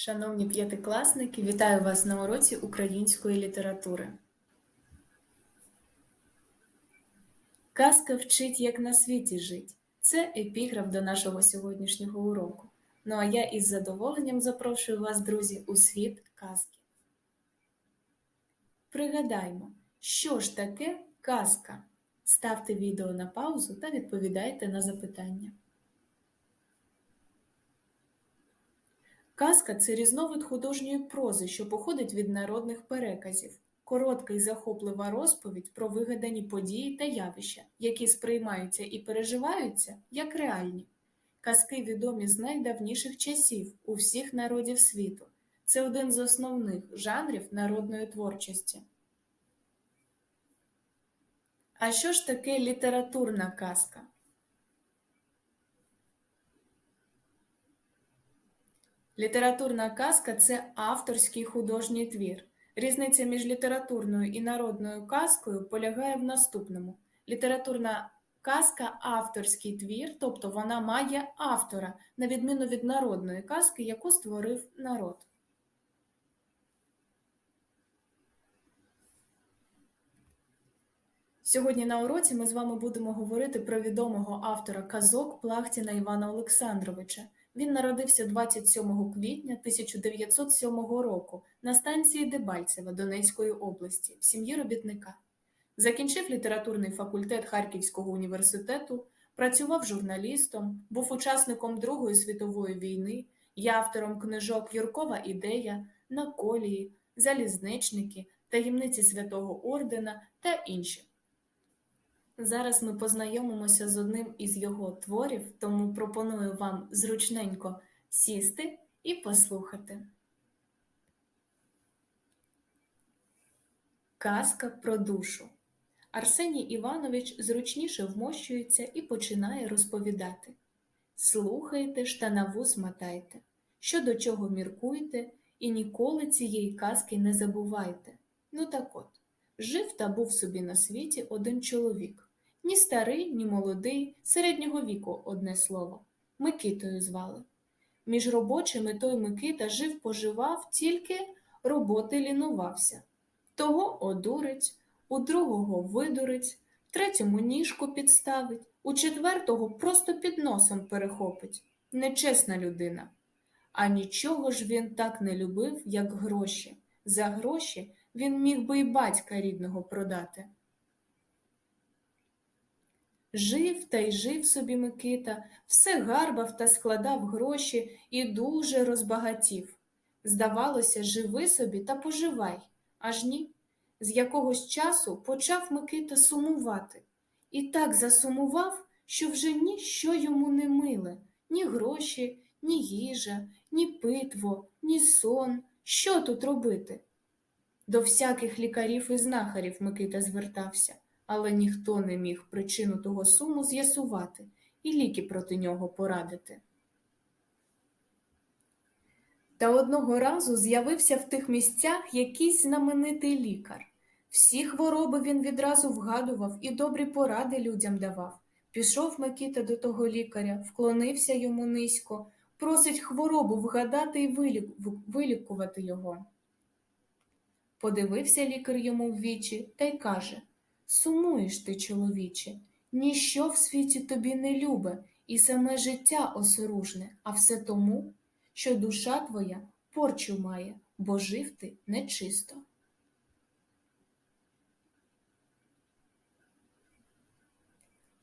Шановні п'ятикласники, вітаю вас на уроці української літератури. Казка вчить, як на світі жить. Це епіграф до нашого сьогоднішнього уроку. Ну а я із задоволенням запрошую вас, друзі, у світ казки. Пригадаймо, що ж таке казка? Ставте відео на паузу та відповідайте на запитання. Казка це різновид художньої прози, що походить від народних переказів. Коротка і захоплива розповідь про вигадані події та явища, які сприймаються і переживаються як реальні. Казки відомі з найдавніших часів у всіх народів світу. Це один з основних жанрів народної творчості. А що ж таке літературна казка? Літературна казка це авторський художній твір. Різниця між літературною і народною казкою полягає в наступному: літературна казка авторський твір, тобто вона має автора, на відміну від народної казки, яку створив народ. Сьогодні на уроці ми з вами будемо говорити про відомого автора казок Плахтіна Івана Олександровича. Він народився 27 квітня 1907 року на станції Дебальцева Донецької області в сім'ї робітника. Закінчив літературний факультет Харківського університету, працював журналістом, був учасником Другої світової війни, є автором книжок Юркова ідея, на колії, залізничники, таємниці Святого Ордена та інші. Зараз ми познайомимося з одним із його творів, тому пропоную вам зручненько сісти і послухати. Казка про душу. Арсеній Іванович зручніше вмощується і починає розповідати. Слухайте ж та на вуз мотайте, що до чого міркуйте, і ніколи цієї казки не забувайте. Ну так от, жив та був собі на світі один чоловік. Ні старий, ні молодий, середнього віку, одне слово. Микитою звали. Між робочими той Микита жив поживав, тільки роботи лінувався. Того одурить, у другого видурить, третьому ніжку підставить, у четвертого просто під носом перехопить. Нечесна людина. А нічого ж він так не любив, як гроші. За гроші він міг би й батька рідного продати. Жив та й жив собі Микита, все гарбав та складав гроші і дуже розбагатів. Здавалося, живи собі та поживай, аж ні. З якогось часу почав Микита сумувати. І так засумував, що вже ніщо йому не миле, ні гроші, ні їжа, ні питво, ні сон. Що тут робити? До всяких лікарів і знахарів Микита звертався але ніхто не міг причину того суму з'ясувати і ліки проти нього порадити. Та одного разу з'явився в тих місцях якийсь знаменитий лікар. Всі хвороби він відразу вгадував і добрі поради людям давав. Пішов Микита до того лікаря, вклонився йому низько, просить хворобу вгадати і вилікувати його. Подивився лікар йому в вічі та й каже Сумуєш ти, чоловіче, ніщо в світі тобі не любе, і саме життя осоружне, а все тому, що душа твоя порчу має, бо жив ти нечисто.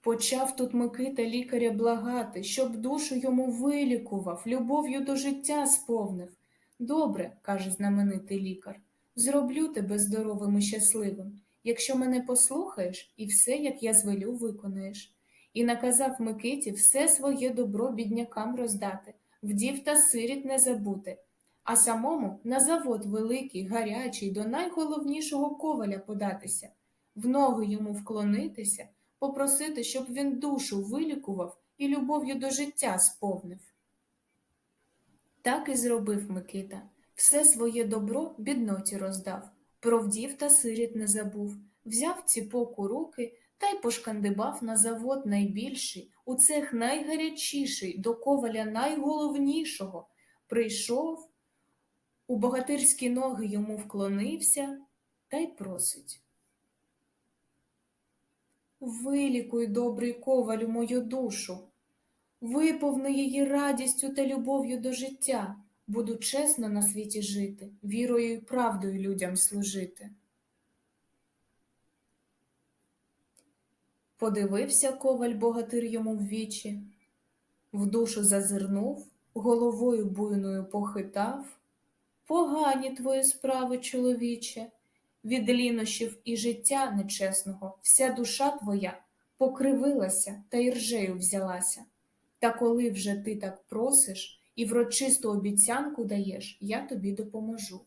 Почав тут Микита лікаря благати, щоб душу йому вилікував, любов'ю до життя сповнив. Добре, каже знаменитий лікар, зроблю тебе здоровим і щасливим якщо мене послухаєш і все, як я звелю, виконаєш. І наказав Микиті все своє добро біднякам роздати, вдів та сиріт не забути, а самому на завод великий, гарячий, до найголовнішого коваля податися, в ноги йому вклонитися, попросити, щоб він душу вилікував і любов'ю до життя сповнив. Так і зробив Микита, все своє добро бідноті роздав. Про вдів та сиріт не забув, взяв ціпок у руки та й пошкандибав на завод найбільший, у цех найгарячіший, до коваля найголовнішого. Прийшов, у богатирські ноги йому вклонився та й просить. Вилікуй, добрий ковалю, мою душу, виповни її радістю та любов'ю до життя, буду чесно на світі жити, вірою і правдою людям служити. Подивився коваль богатир йому в вічі, в душу зазирнув, головою буйною похитав. Погані твої справи, чоловіче, від лінощів і життя нечесного вся душа твоя покривилася та й ржею взялася. Та коли вже ти так просиш і врочисту обіцянку даєш, я тобі допоможу.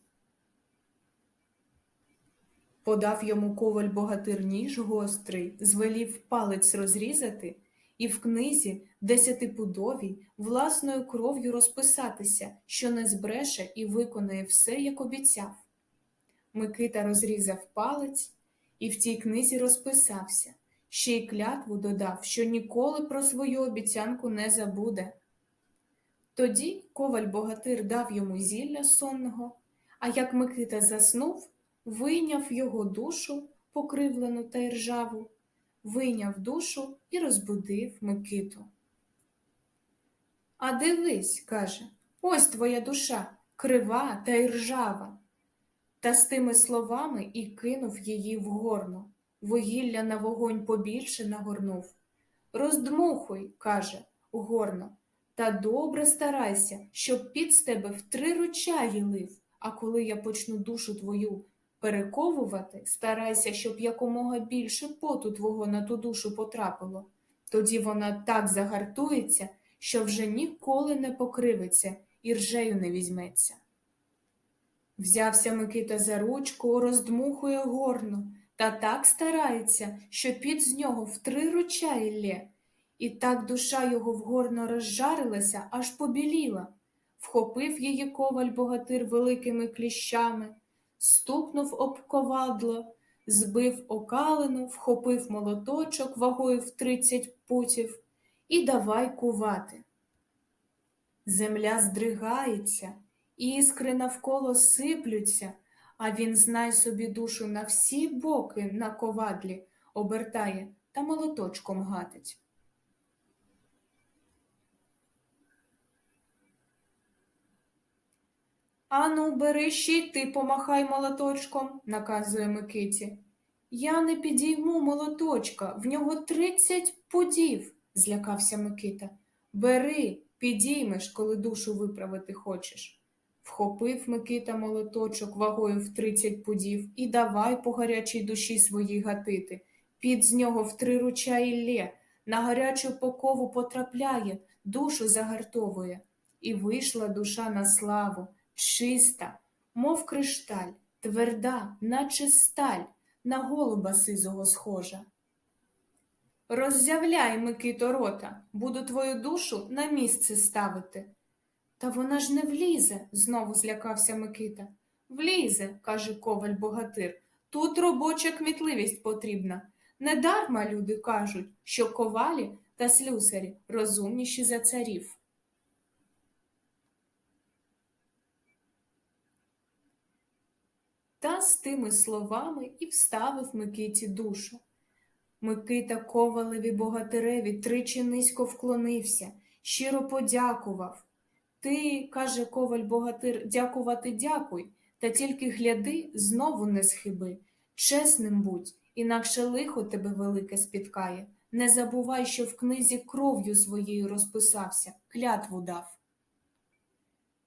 Подав йому коваль богатир ніж гострий, звелів палець розрізати, і в книзі десятипудовій власною кров'ю розписатися, що не збреше і виконає все, як обіцяв. Микита розрізав палець і в тій книзі розписався, ще й клятву додав, що ніколи про свою обіцянку не забуде. Тоді коваль богатир дав йому зілля сонного, а як Микита заснув, вийняв його душу, покривлену та ржаву, вийняв душу і розбудив Микиту. А дивись, каже, ось твоя душа, крива та ржава. Та з тими словами і кинув її в горно, вугілля на вогонь побільше нагорнув. Роздмухуй, каже, горно, та добре старайся, щоб під з тебе в три ручаї лив, а коли я почну душу твою перековувати, старайся, щоб якомога більше поту твого на ту душу потрапило. Тоді вона так загартується, що вже ніколи не покривиться і ржею не візьметься. Взявся Микита за ручку, роздмухує горну, та так старається, що під з нього в три ручаї лє. І так душа його в горно розжарилася, аж побіліла. Вхопив її коваль богатир великими кліщами, стукнув об ковадло, збив окалину, вхопив молоточок вагою в тридцять путів і давай кувати. Земля здригається, іскри навколо сиплються, а він, знай собі душу на всі боки на ковадлі обертає та молоточком гатить. Ану, бери ще й ти помахай молоточком, наказує Микиті. Я не підійму молоточка, в нього тридцять пудів, злякався Микита. Бери, підіймеш, коли душу виправити хочеш. Вхопив Микита молоточок вагою в тридцять пудів і давай по гарячій душі своїй гатити. Під з нього в три руча лє, на гарячу покову потрапляє, душу загартовує. І вийшла душа на славу, чиста, мов кришталь, тверда, наче сталь, на голуба сизого схожа. Роззявляй, Микито, рота, буду твою душу на місце ставити. Та вона ж не влізе, знову злякався Микита. Влізе, каже коваль богатир. Тут робоча кмітливість потрібна. Недарма люди кажуть, що ковалі та слюсарі розумніші за царів. Та з тими словами і вставив Микиті душу. Микита ковалеві богатиреві тричі низько вклонився, щиро подякував. Ти, каже коваль богатир, дякувати дякуй, та тільки гляди, знову не схиби. Чесним будь, інакше лихо тебе велике спіткає. Не забувай, що в книзі кров'ю своєю розписався, клятву дав.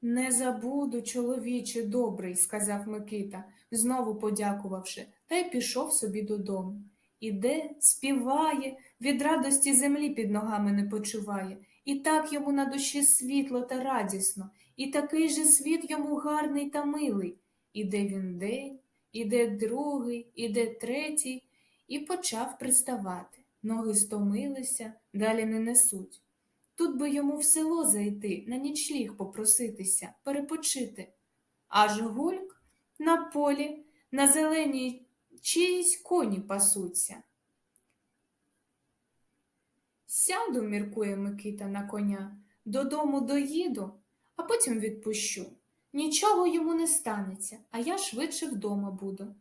Не забуду, чоловіче добрий, сказав Микита, знову подякувавши, та й пішов собі додому. Іде, співає, від радості землі під ногами не почуває, і так йому на душі світло та радісно, і такий же світ йому гарний та милий. Іде він день, іде другий, іде третій, і почав приставати. Ноги стомилися, далі не несуть. Тут би йому в село зайти, на нічліг попроситися, перепочити. Аж гульк на полі, на зеленій чиїсь коні пасуться. Сяду, міркує Микита на коня, додому доїду, а потім відпущу. Нічого йому не станеться, а я швидше вдома буду.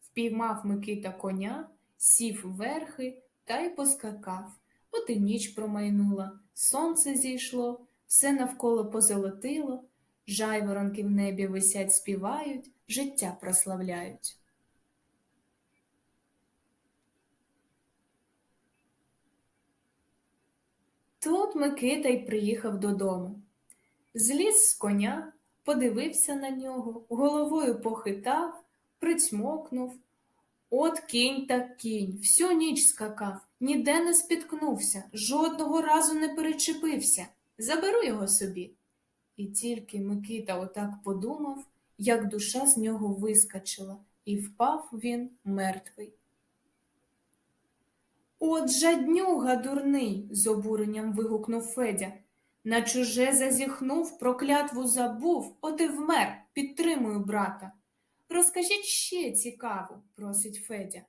Впіймав Микита коня, сів верхи та й поскакав. От і ніч промайнула, сонце зійшло, все навколо позолотило, жайворонки в небі висять, співають, життя прославляють. Тут Микита й приїхав додому. Зліз з коня, подивився на нього, головою похитав, прицьмокнув. От кінь так кінь, всю ніч скакав, ніде не спіткнувся, жодного разу не перечепився. Заберу його собі. І тільки Микита отак подумав, як душа з нього вискочила, і впав він мертвий. От жаднюга дурний, з обуренням вигукнув Федя. На чуже зазіхнув, проклятву забув, от і вмер, підтримую брата. Розкажіть ще цікаву, просить Федя.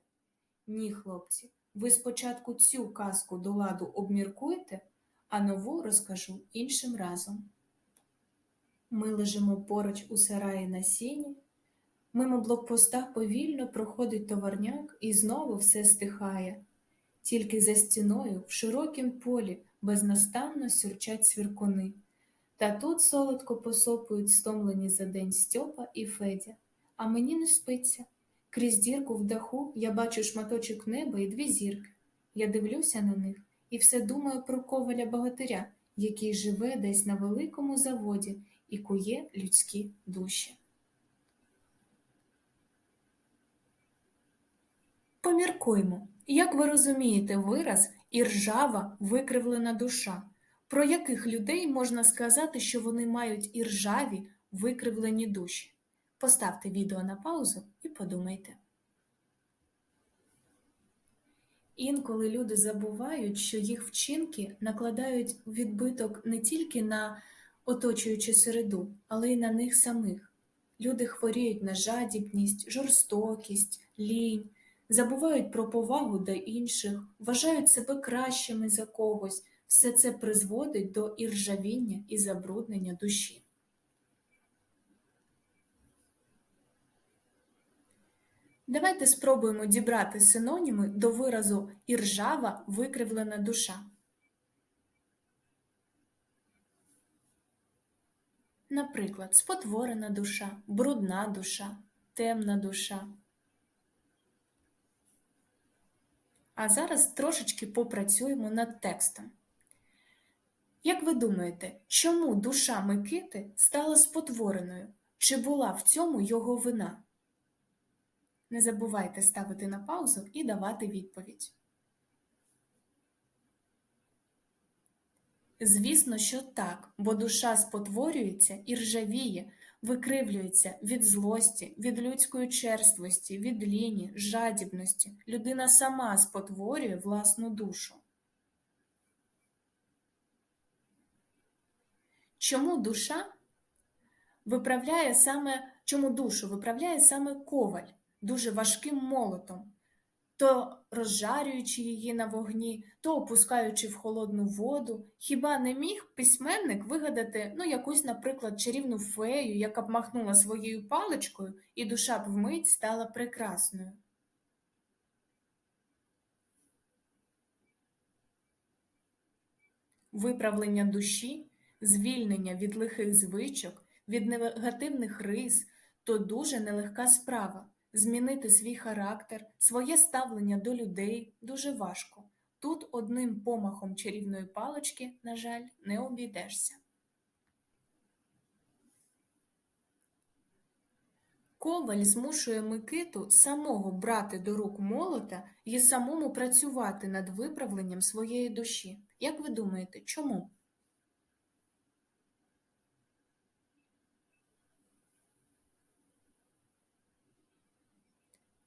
Ні, хлопці, ви спочатку цю казку до ладу обміркуйте, а нову розкажу іншим разом. Ми лежимо поруч у сараї на сіні, мимо блокпоста повільно проходить товарняк і знову все стихає. Тільки за стіною, в широкім полі, безнастанно сюрчать свіркуни. Та тут солодко посопують стомлені за день Стьопа і Федя, а мені не спиться. Крізь дірку в даху я бачу шматочок неба і дві зірки. Я дивлюся на них і все думаю про коваля богатиря, який живе десь на великому заводі і кує людські душі. Поміркуймо, як ви розумієте вираз іржава викривлена душа? Про яких людей можна сказати, що вони мають іржаві викривлені душі? Поставте відео на паузу і подумайте. Інколи люди забувають, що їх вчинки накладають відбиток не тільки на оточуючу середу, але й на них самих. Люди хворіють на жадібність, жорстокість, лінь, забувають про повагу до інших, вважають себе кращими за когось. Все це призводить до іржавіння і забруднення душі. Давайте спробуємо дібрати синоніми до виразу іржава викривлена душа. Наприклад, спотворена душа, брудна душа, темна душа. А зараз трошечки попрацюємо над текстом. Як ви думаєте, чому душа Микити стала спотвореною? Чи була в цьому його вина? Не забувайте ставити на паузу і давати відповідь. Звісно, що так, бо душа спотворюється і ржавіє, викривлюється від злості, від людської черствості, від ліні, жадібності. Людина сама спотворює власну душу. Чому душа виправляє саме, чому душу виправляє саме коваль дуже важким молотом, то розжарюючи її на вогні, то опускаючи в холодну воду, хіба не міг письменник вигадати ну, якусь, наприклад, чарівну фею, яка б махнула своєю паличкою, і душа б вмить стала прекрасною? Виправлення душі, звільнення від лихих звичок, від негативних рис то дуже нелегка справа. Змінити свій характер, своє ставлення до людей дуже важко. Тут одним помахом чарівної палички, на жаль, не обійдешся. Коваль змушує Микиту самого брати до рук молота і самому працювати над виправленням своєї душі. Як ви думаєте, чому?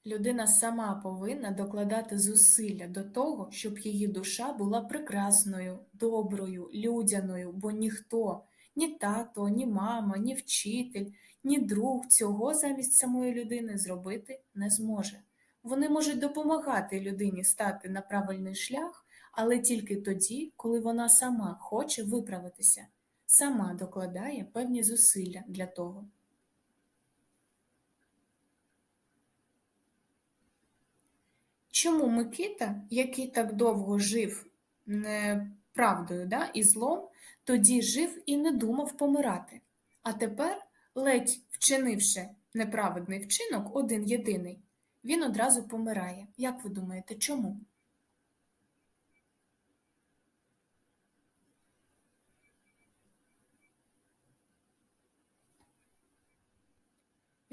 Людина сама повинна докладати зусилля до того, щоб її душа була прекрасною, доброю, людяною, бо ніхто, ні тато, ні мама, ні вчитель, ні друг цього замість самої людини зробити не зможе. Вони можуть допомагати людині стати на правильний шлях, але тільки тоді, коли вона сама хоче виправитися. сама докладає певні зусилля для того. Чому Микита, який так довго жив правдою да, і злом, тоді жив і не думав помирати, а тепер, ледь вчинивши неправедний вчинок, один єдиний, він одразу помирає. Як ви думаєте, чому?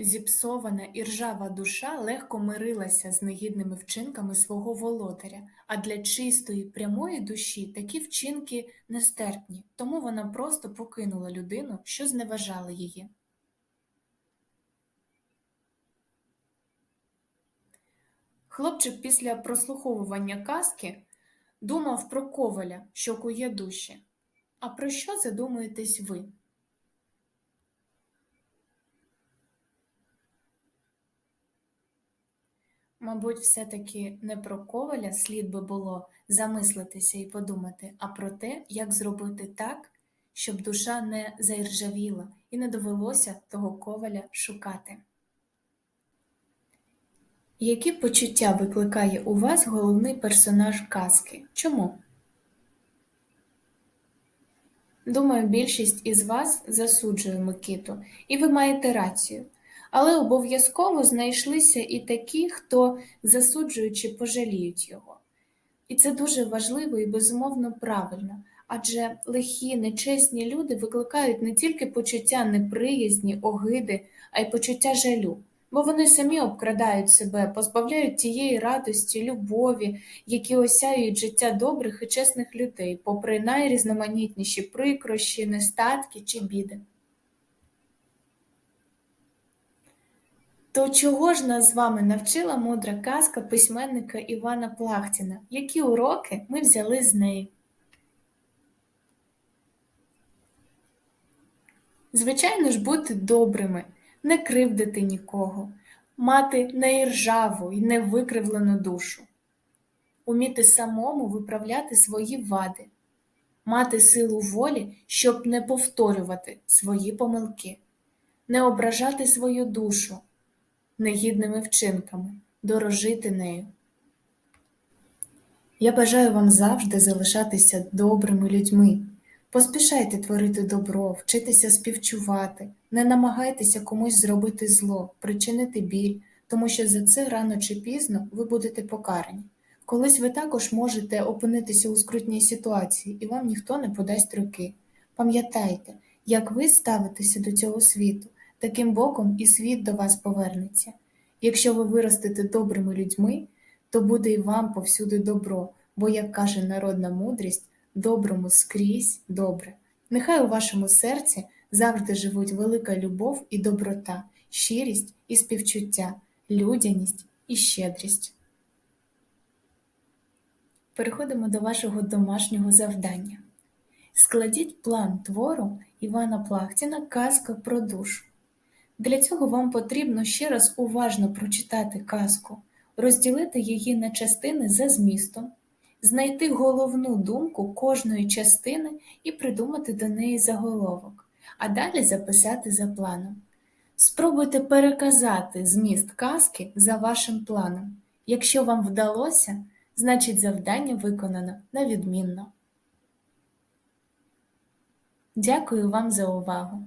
Зіпсована і ржава душа легко мирилася з негідними вчинками свого володаря, а для чистої прямої душі такі вчинки нестерпні, тому вона просто покинула людину, що зневажала її. Хлопчик після прослуховування казки думав про коваля, що кує душі. А про що задумуєтесь ви? Мабуть, все-таки не про коваля слід би було замислитися і подумати, а про те, як зробити так, щоб душа не заіржавіла і не довелося того коваля шукати. Які почуття викликає у вас головний персонаж казки? Чому? Думаю, більшість із вас засуджує Микиту, і ви маєте рацію. Але обов'язково знайшлися і такі, хто, засуджуючи, пожаліють його. І це дуже важливо і безумовно правильно, адже лихі, нечесні люди викликають не тільки почуття неприязні, огиди, а й почуття жалю, бо вони самі обкрадають себе, позбавляють тієї радості, любові, які осяють життя добрих і чесних людей, попри найрізноманітніші прикрощі, нестатки чи біди. То чого ж нас з вами навчила мудра казка письменника Івана Плахтіна? Які уроки ми взяли з неї? Звичайно ж, бути добрими, не кривдити нікого, мати неіржаву і невикривлену душу, уміти самому виправляти свої вади, мати силу волі, щоб не повторювати свої помилки, не ображати свою душу негідними вчинками, дорожити нею. Я бажаю вам завжди залишатися добрими людьми. Поспішайте творити добро, вчитися співчувати, не намагайтеся комусь зробити зло, причинити біль, тому що за це рано чи пізно ви будете покарані. Колись ви також можете опинитися у скрутній ситуації, і вам ніхто не подасть руки. Пам'ятайте, як ви ставитеся до цього світу, таким боком і світ до вас повернеться. Якщо ви виростете добрими людьми, то буде і вам повсюди добро, бо, як каже народна мудрість, доброму скрізь добре. Нехай у вашому серці завжди живуть велика любов і доброта, щирість і співчуття, людяність і щедрість. Переходимо до вашого домашнього завдання. Складіть план твору Івана Плахтіна Казка про душу. Для цього вам потрібно ще раз уважно прочитати казку, розділити її на частини за змістом, знайти головну думку кожної частини і придумати до неї заголовок, а далі записати за планом. Спробуйте переказати зміст казки за вашим планом. Якщо вам вдалося, значить завдання виконано на відмінно. Дякую вам за увагу!